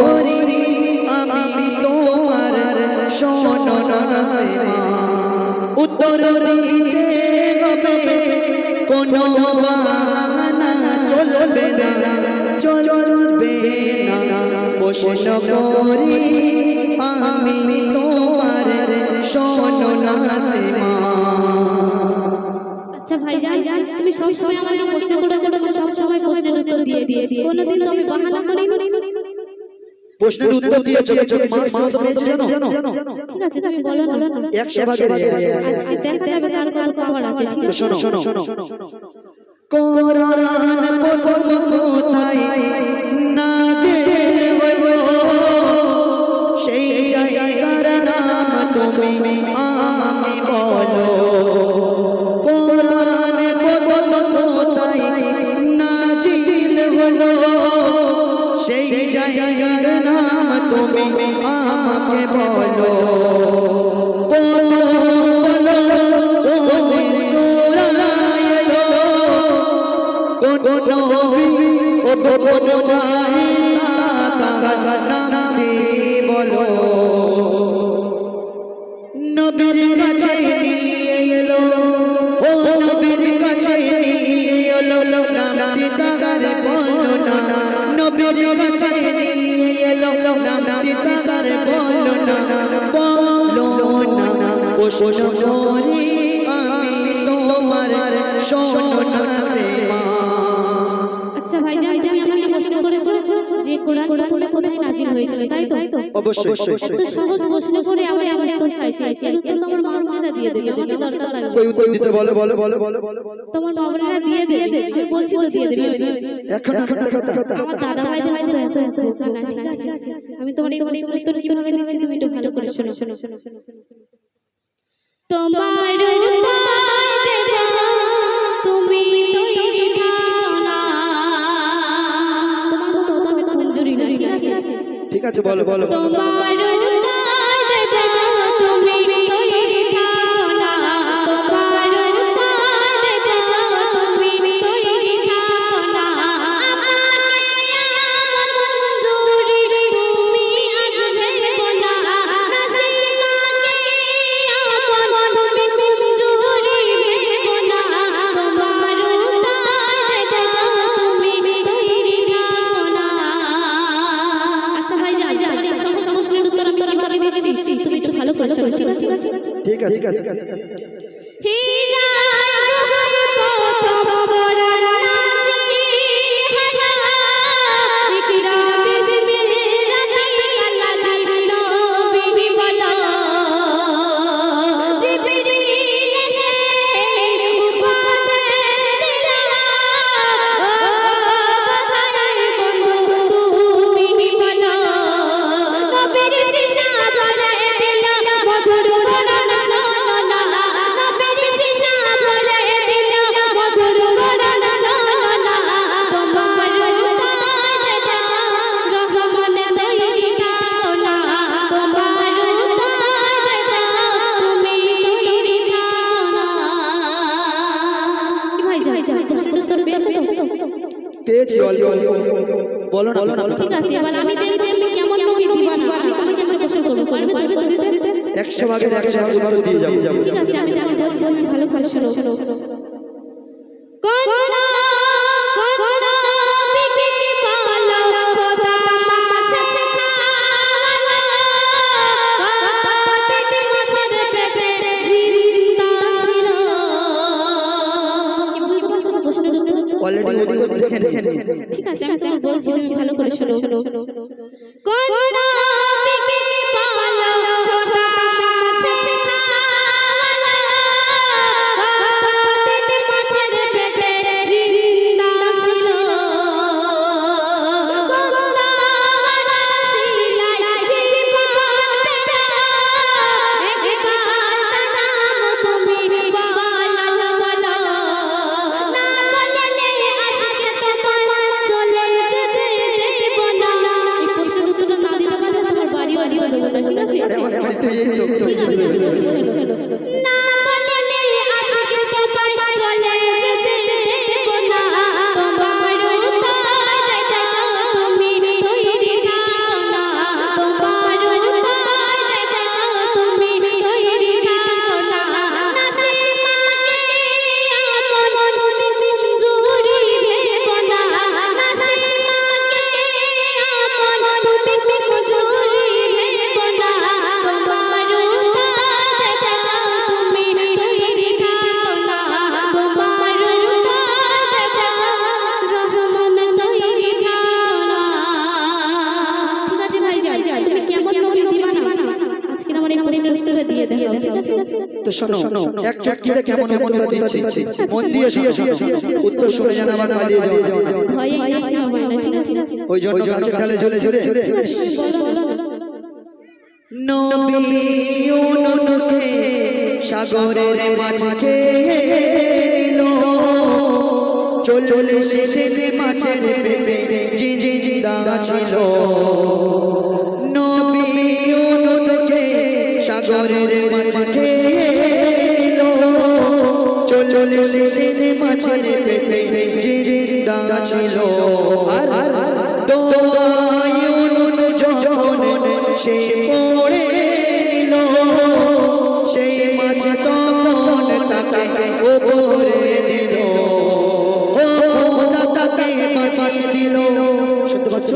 করি আমি তোমার শোনো উত্তর দিতে হবে, কোনো বাহানা চলবে না চলবে না। প্রশ্ন করি আমি তোমার শোনো না সেবা আচ্ছা ভাইজান, তুমি সব সময় প্রশ্ন করেছ সব প্রশ্নের উত্তর দিয়ে দিয়েছি। কোনোদিন তো আমি বাহানা করি প্রশ্নের উত্তর দিয়েছ কিন্তু মার্কস কত পেয়েছ জানো? ঠিক আছে তুমি বলো না। একশো ভাগের আজকে দেখা যাবে কার কত পাওয়ার আছে ঠিক আছে? শোনো শোনো কোরআন প্রথম কোথায় নাজিল হলো সেই জায়গার নাম তুমি আমি জায়গার নাম তুমি আমাকে বলো বলো বলো কোন সূরায় এলো কোন নবী ও কোন ফারিস্তা তার নামটি বলো আমি তোমার শোনো আচ্ছা ভাইজান তুমি আমাকে প্রশ্ন করেছ যে কোরআন প্রথমে কোথায় নাজিল হয়েছিল তাই তো? অবশ্যই এত সহজ প্রশ্ন করে আমি আমার উত্তর চাইছি। এর উত্তর তোমার মা বোনেরা দিয়ে দেবে আমাকে দরকার লাগবে। কই উত্তর দিতে বলো বলো বলো বলো তোমার মা বোনেরা দিয়ে দেবে আমি বলছি তো দিয়ে দেবে। এখন মিথ্যে কথা। আমার দাদা ভাইদের মতো এত এত ঠিক আছে? আমি তোমার এই প্রশ্নের উত্তর কীভাবে দিচ্ছি তুমি একটু ভালো করে শোনো শোনো শোনো। তোমার তুমি তৈরি থাকো না তোমার মতো আমি কমজোরি না ঠিক আছে? ঠিক আছে বলো বলো। তোমার দিচ্ছি তুমি একটু ভালো করে শোনো ঠিক আছে। ঠিক আছে। বলো না ঠিক আছে এবার আমি দেখব তুমি কেমন নবী দিবা না আমি তোমাকে একটা প্রশ্ন করব। পারবে তো? দিতে একশো ভাগের একশো ভাগ দিয়ে যাব। ঠিক আছে আমি যেমন বলছি ভালো করে শোনো ঠিক আছে আমি তোমার বলছি তুমি ভালো করে শোনো। কন্যা তো শোনো এক চটকিতে কেমন উত্তরটা দিচ্ছি মন দিয়ে শোনো উত্তর শুনে যেন আবার পালিয়ে না। আছে ওই জন্য গাছের ঢালে সাগরের মাঝকে নিল চলে সেদিন মাছের পেটে জিন্দা ছিল নবী সাগরের নিল চলে সেদিন মাছের পেটে জিন্দা ছিল। আর দোয়া ইউনুস যখন সে সেই মাছ তখন তাকে দিল। ও তাকে বাঁচিয়ে দিল। শুনতে পাচ্ছ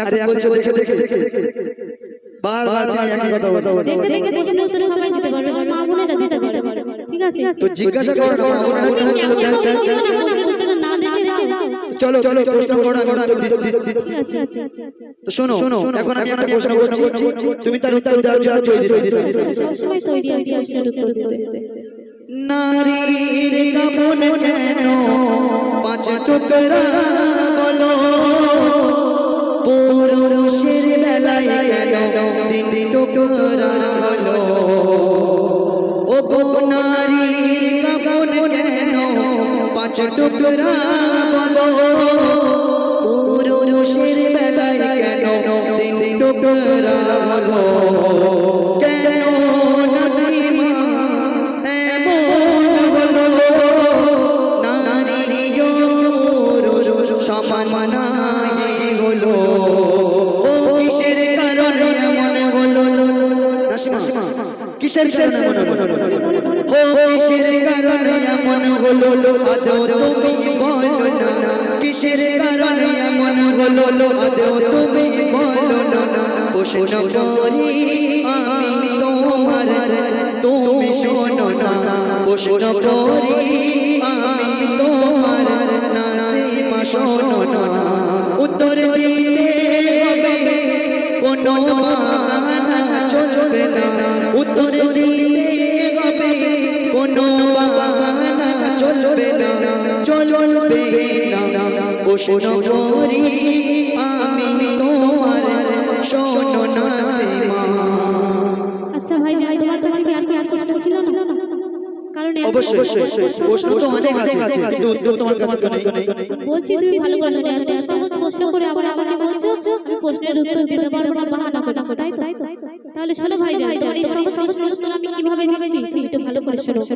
আরে আরে বলছো দেখে দেখে বারবার তুমি একই কথা বলছো দেখে দেখে প্রশ্নের উত্তর সবাই দিতে পারবে মা বোনেরা দিতে পারে ঠিক আছে। তো জিজ্ঞাসা করো না মা বোনেরা তুমি কেন উত্তর কেমন দেয়? করে দিবে না প্রশ্নের উত্তরটা না দেখে চলো চলো প্রশ্ন করো আমি উত্তর দিচ্ছি। তো শোনো এখন আমি একটা প্রশ্ন করছি। তুমি তার উত্তর দেওয়ার জন্য তৈরি তৈরি সবসময় তৈরি আছি প্রশ্নের উত্তর দিতে। নারীর কাপন কেন পাঁচ টুকরা বলো? পুরুষের বেলায় কেন দিন টুকরা হলো ও গো নারীর কাপন কেন পাঁচ টুকরা বলো? পুরুষের বেলায় কেন দিন টুকরা হলো নাসিমা কিসের কারণে এমন হলো? ও কিসের কারণে এমন হলো? আদৌ তুমি বলো না। কিসের কারণে এমন হলো? আদৌ তুমি বলো না। প্রশ্ন করি আমি তোমার। তুমি শোনো না। প্রশ্ন করি আমি তোমার অবশ্যই প্রশ্ন তো অনেক আছে কিন্তু উত্তর তোমার কাছে তো নেই। বলছি তুমি ভালো প্রশ্ন এত সহজ প্রশ্ন করে আবার আমাকে বলছো আমি প্রশ্নের উত্তর দিতে পারব না বাহানা করছ তাই তো? তাহলে শোনো ভাই যাই তোমার এই সহজ প্রশ্নের উত্তর আমি কীভাবে দিচ্ছি? একটু ভালো করে শোনো। কি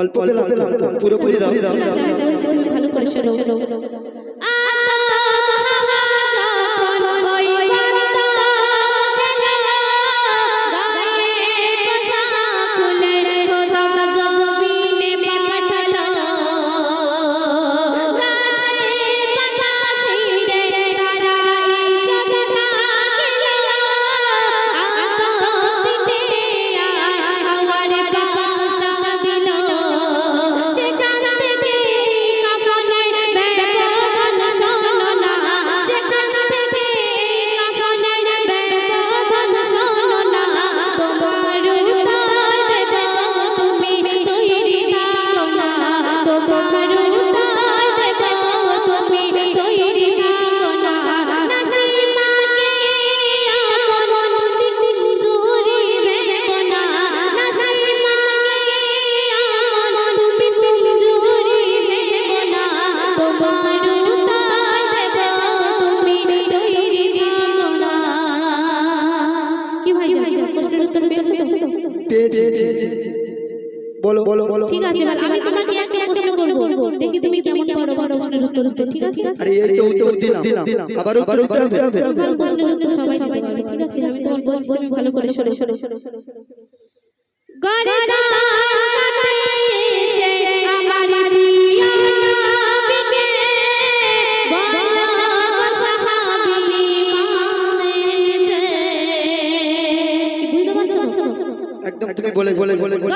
অল্প তো, পুরোপুরি দাও। আছে, আমি বলছি ভালো করে শোনো। প্রশ্নের ঠিক আছে? আরে এই তো উত্তর দিলাম। আবার উত্তর দিতে হবে। ভালো প্রশ্নের উত্তর সবাই দিতে পারবে ঠিক আছে আমি তোমার বলছি তুমি ভালো করে শোনো শোনো গরদান কাটে সে আমার প্রিয় নবীকে বলো সাহাবী মানেছে। বুঝতে পারছ? একদম তুমি বলে বলে বলে বলে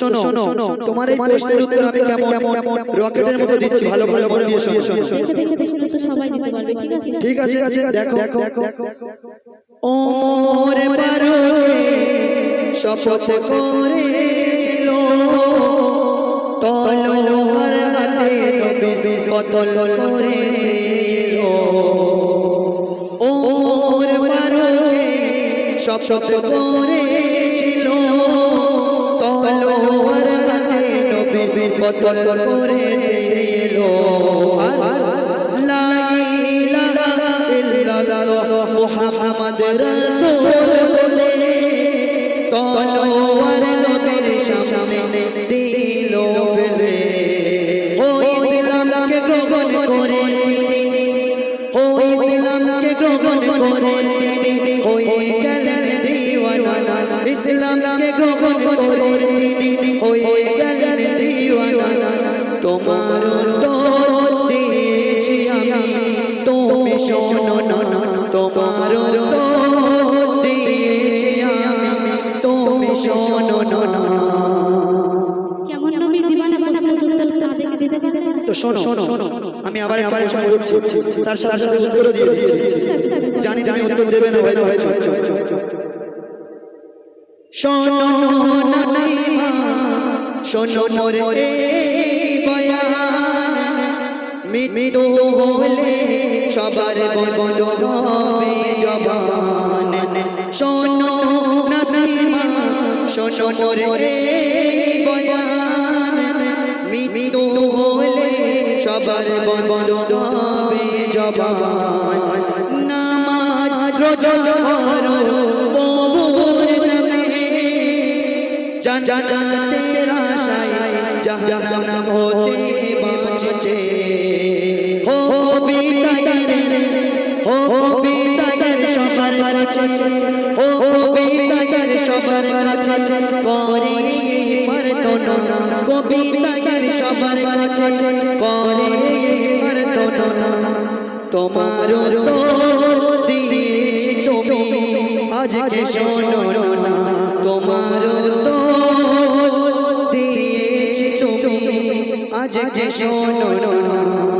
শোনো তোমার এই প্রশ্নের উত্তর আমি কেমন রকেটের মতো দিচ্ছি ভালো করে মন দিয়ে শোনো। দেখে দেখে প্রশ্নের উত্তর সবাই দিতে পারবে ঠিক আছে? ঠিক আছে দেখো। ওমর ফারুকে শপথ করেছিল। তলোয়ার হাতে নবী কতল করে দিল। ওমর ফারুকে শপথ করেছিল। কতল করে দিল। আর লা ইলাহা ইল্লাল্লাহ মুহাম্মদ রাসূল বলে তার সাথে জানি জানি উত্তর দেবে না মৃত্যু হলে সবার বন্ধ হবে জবান। শোনো বয়ান, মৃত্যু হলে সবার বন্ধ জবান। নামাজ, রোজা প্রভুর নামে জান্নাতের আশায় জাহান্নাম হতে কাছে। হো কবিতাগের সবার কাছে। করে পারতো না কবিতাগের সবার কাছে। করে পারতো না তোমার তো দিয়েছি তুমি। আজকে শোনো না। তোমার তো দিয়েছি তুমি। আজকে শোনো না।